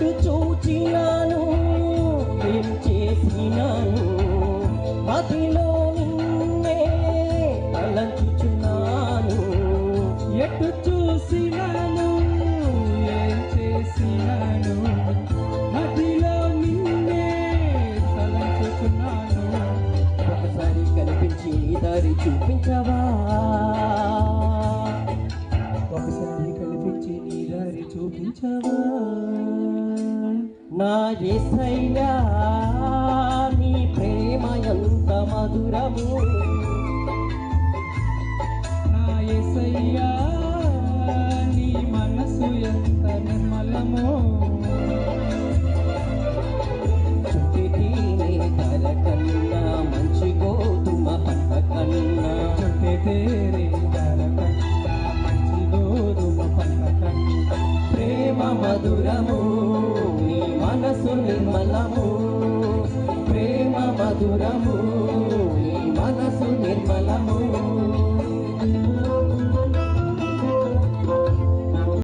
అటు చూచినాను ఏం చేసినాను? మదిలో నిన్నే తలంచుచున్నాను. ఎటు చూసినాను ఏం చేసినాను? మదిలో నిన్నే తలంచుచున్నాను. ఒకసారి కనిపించి దారి చూపించవా? ఒకసారి కనిపించి నీ దారి చూపించవా? నా యేసయ్యా నీ ప్రేమ ఎంత మధురము. నా యేసయ్యా నీ మనసు ఎంత నిర్మలమో. కన్నా మంచి పంట కన్నా. పంట కన్నా. ప్రేమ మధురము. నిర్మలము ప్రేమ మధురము మనసు నిర్మలము.